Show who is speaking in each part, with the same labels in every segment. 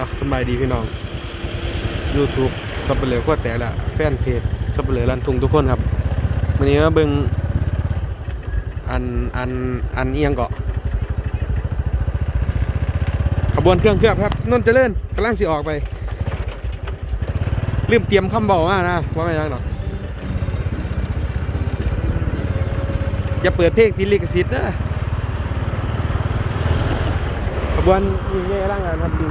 Speaker 1: อะสบายดีพี่น้อง YouTube สับเปลือกก็แตกละแฟนเพจสับเปลือลันทุงทุกคนครับวันนี้มาเบิงอันอันอันเอียงเกาะขบวนเครื่องเครื่องครับนนท์เจริญกำลังสิออกไปลืมเตรียมคำบอกมานะว่าไม่ยังหรอกอย่าเปิดเพลงที่ลิขสิทธิ์นะขบวนยิงเย่ร่างงานครับดู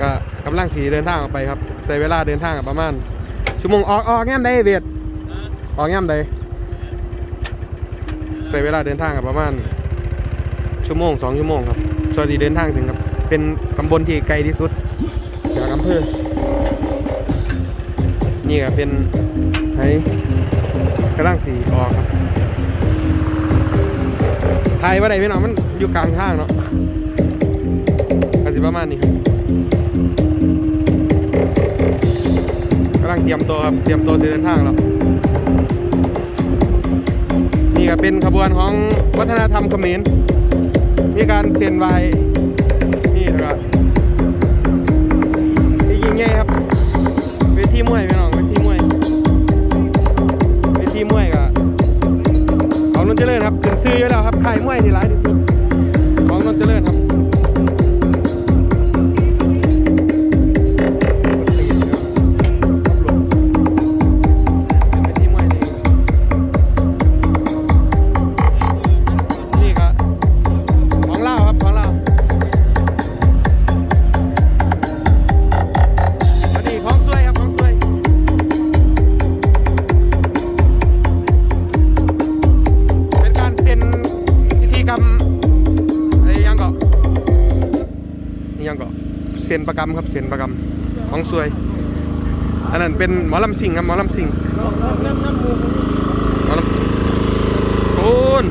Speaker 1: ก็กำลังสีเดินทางออกไปครับใช้เวลาเดินทางกับประมาณชั่วโมงออกออกแง่มใดเวียดออกแง่มใดใช้เวลาเดินทางกับประมาณชั่วโมงสองชั่วโมงครับสวัสดีเดินทางถึงครับ เป็นตำบลที่ไกลที่สุดจากอำเภอ นี่ก็เป็นไห้กำลังสีออกครับไทยว่าใดพี่น้องมันอยู่กลางทางเนาะก็สิประมาณนี้ครับำลังเตรียมตัวครับ เตรียมตัวจะเดินทางแล้ว นี่ก็เป็นขบวนของวัฒนธรรมเขมร มีการเซ็นไว้นี่แล้วก็นี่ยิงใหญ่ครับเวทีมวยพี่น้องเวทีมวยเวทีมวยก็ของนนเจริญครับขึ้นซื้ออยู่แล้วครับค่ายมวยที่ร้าย กรรมครับเซ็นประกรรมของสวย อันนั้นเป็นหมอลำสิงครับหมอลำสิงหมอลำสิงโอน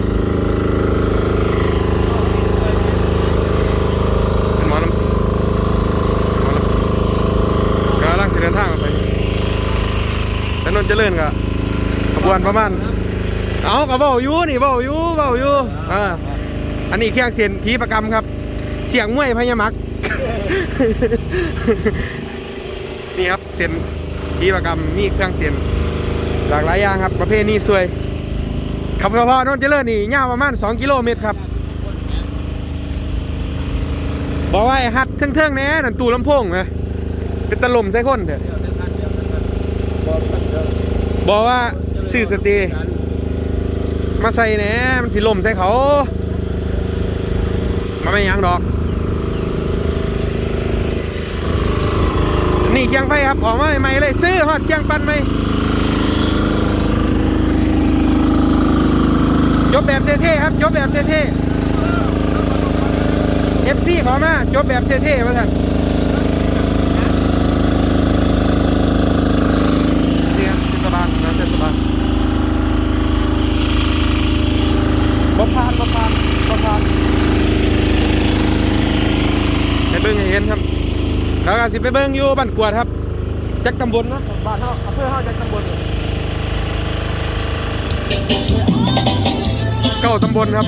Speaker 1: เป็นหมอลำสิงหมอลำสิงกำลังเดินทางไปถนนเจริญกับขบวนประมาณเอากับเบาอยู่นี่เบาอยู่เบาอยู่อ่าอันนี้เครื่องเสียนผีประกรรมครับเสียงมวยพญามัก นี่ครับเสียนผีประกรรมมีเครื่องเสียนหลากหลายอย่างครับ ประเภทนี้สวยขับเฉพาะนนเจริญนี่ยาวประมาณ 2 กิโลเมตรครับบอกว่าไอ้ฮัดเทิงๆแน่นั่นตูลำโพงนะเป็นตะลมใส่คนเถอะบอกว่าชื่อสตย์มาใส่แน่มันสิลมใส่เขามาไม่ยังดอก เคียงไฟครับออกมาใหม่ๆเลยซื้อฮอดเคียงปั่นไหมจบแบบเท่ๆครับจบแบบเท่ๆ FC ขอมาจบแบบเท่ๆมาสั่านยเทศบาลนะเทศบาลบ่ผ่านบ่ผ่านบ่ผ่านให้เบิ่งให้เห็นครับ แล้วก็สิ ไปเบิ่งอยู่บ้านกวดครับจักตำบลเนาะบ้านเฮาอำเภอเฮาจักตำบลเก้าตำบลครับ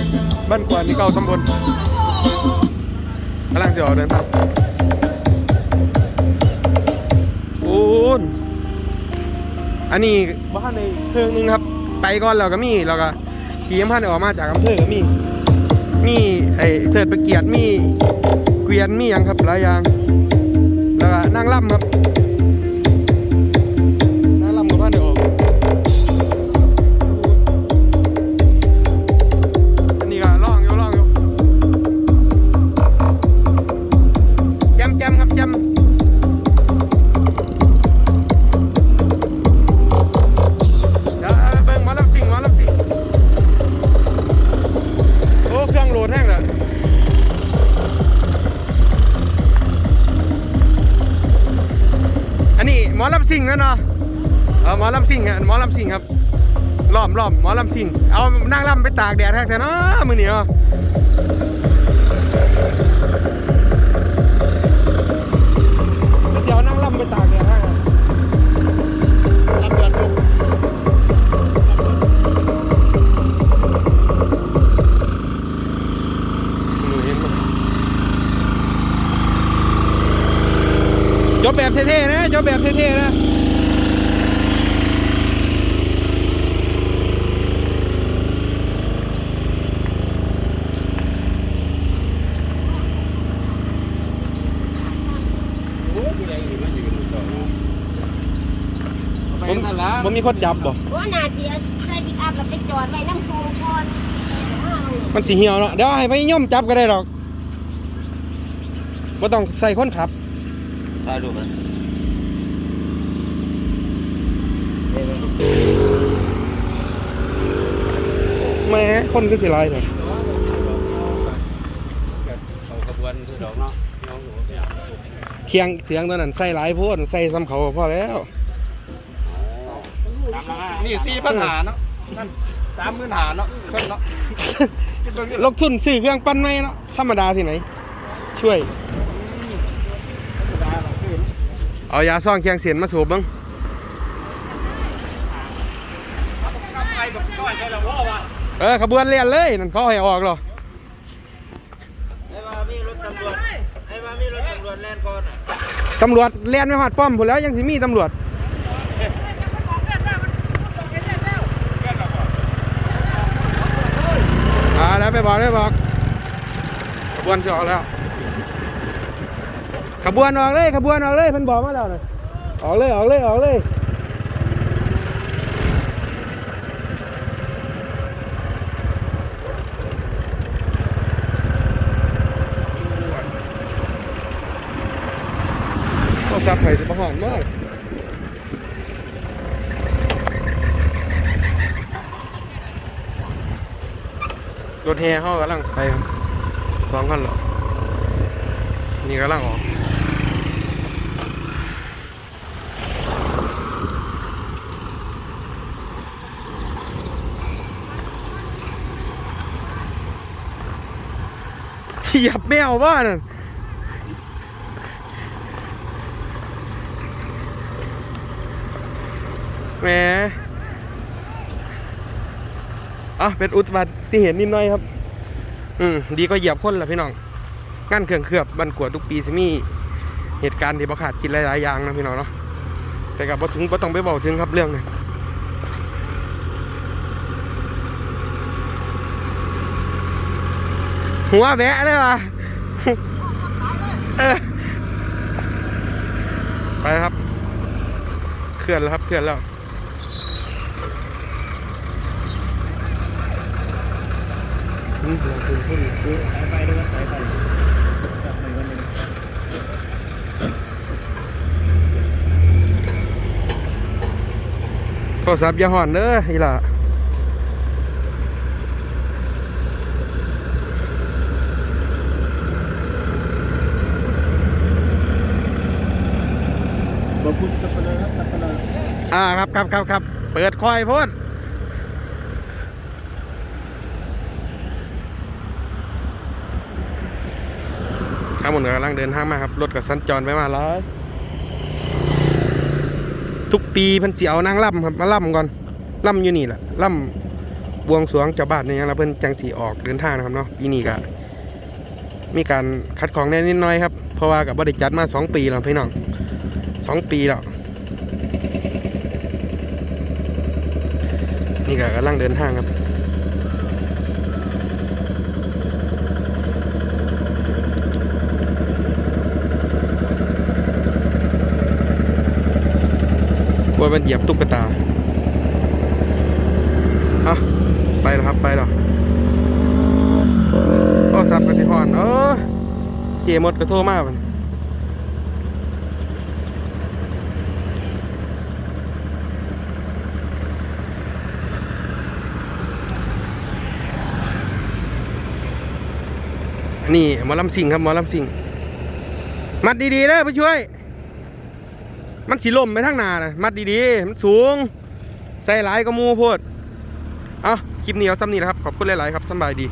Speaker 1: บ้านกวดนี่เก้าตำบลกำลังจะออกเดินทางโอ้นอันนี้บ้านในเครื่องนึงครับ ไปก่อนแล้วก็มีแล้วก็ขี่ยมพันออกมาจากอำเภอก็มี มีไอ้เทิดประเกียรติมีเกวียนมีหยังครับหลายอย่าง แล้วก็นั่งล่ำครับ หมอลำซิ่งนะเนาะเออหมอลำซิ่งอะหมอลำซิ่งครับล้อมล้อมหมอลำซิ่งเอานั่งลำไปตากแดดแท้ๆเนาะมือเหนียว จบแบบเท่ๆนะผมผมมีคนจับบ่
Speaker 2: ว่านาเสียใส่ปิกอัพแล้วไปจอดไว้น้ำโคงก่อน
Speaker 1: มันสีเหี่ยวเนาะเดี๋ยวให้ไปย่อมจับก็ได้หรอกไม่ต้องใส่คนขับ
Speaker 3: ถ่ายรูปมัน
Speaker 1: แหม่คนก็สิหลายเถอะ
Speaker 3: เขาขบวนคือดอกเนาะน้องหนูเนี่ย
Speaker 1: เคียงเถียงตัวนั้นใส่หลายโพดใส่ซ้ำเขาก็พอแล้ว
Speaker 3: นี่สี่พันหาเนาะนั่นสามหมื่นหาเนาะเครื่องเนาะ
Speaker 1: ลงทุนซื้อเครื่องปั้นไหมเนาะธรรมดาที่ไหน ช่วย เอายาซ่องเคียงเสียนมาสูบบ้าง เออขบวนเรียนเลยนั่นเขาให้ออกหรอ
Speaker 3: ไอ้ว่ามีรถตำรวจไอ้ว่ามีรถตำรวจแล่นก่อนอะ
Speaker 1: ตำรวจเรียนไม่หอดป้อมผุนแล้วยังสิมีตำรวจอ่าแล้วไปบอกได้บอกขบวนจะออกแล้ว ขบวนออกเลยขบวนออกเลยเพันบอกมาแล้วนะออกเลยออกเลยออกเลยโทรศัพท์ไผ่จะประ หอนมากรถแห่เขากำลังไปครับสองคันหรอนี่กำลังออกเหยียบแมวบ้าน แหมอะเป็นอุบัติเหตุนิดหน่อยครับ อืมดีก็เหยียบคนละพี่น้องงานเครื่องเคลือบบันกวดทุกปีจะมีเหตุการณ์ที่ประขาดคิดหลายๆอย่างนะพี่น้องเนาะแต่กับพอถึงก็ต้องไปบอกถึงครับเรื่องนี้หัวแบะเลยวะไปครับ เคลื่อนแล้วครับ เคลื่อนแล้ว อืมลองคุยพูดคุย
Speaker 3: สายไฟด้วยสายไฟจับหนึ่งวันหนึ่ง
Speaker 1: โทรศัพท์อย่าห่อนเด้ออีหล่ะ
Speaker 3: ขอบคุณสับปะเลอครับสับปะเลอ
Speaker 1: อ่าครับครับครับครับเปิดคอยพูด ข้าหมดกำลังเดินทางมาครับ รถกับสัญจรไปมาแล้ว ทุกปีพันเสิเอานางล่ำครับ มาล่ำก่อนล่ำอยู่นี่แหละล่ำบวงสรวงเจ้าบ้านนี่แล้วเพิ่นจังสีออกเดินทางนะครับเนาะปีนี้ก็มีการคัดของแน่นิดน้อยครับ เพราะว่ากับบ่ได้จัดมาสองปีแล้วพี่น้องสองปีแล้วนี่ก็กำลังเดินทางครับ กลัวมันเหยียบตุ๊กตาเอาไปแล้วครับ ไปแล้วโอ้สับกระสิพรเออเกียหมดกระโทมากมันอันนี่หมอลำสิงครับหมอลำสิง มัดดีๆเลยผู้ช่วย มันสีลมไปทั้งนานะมัดดีๆ มันสูง ใส่หลายก็มูโพด เอาคลิปนี้เอาซ้ำนี้นะครับ ขอบคุณหลายๆครับสบายดี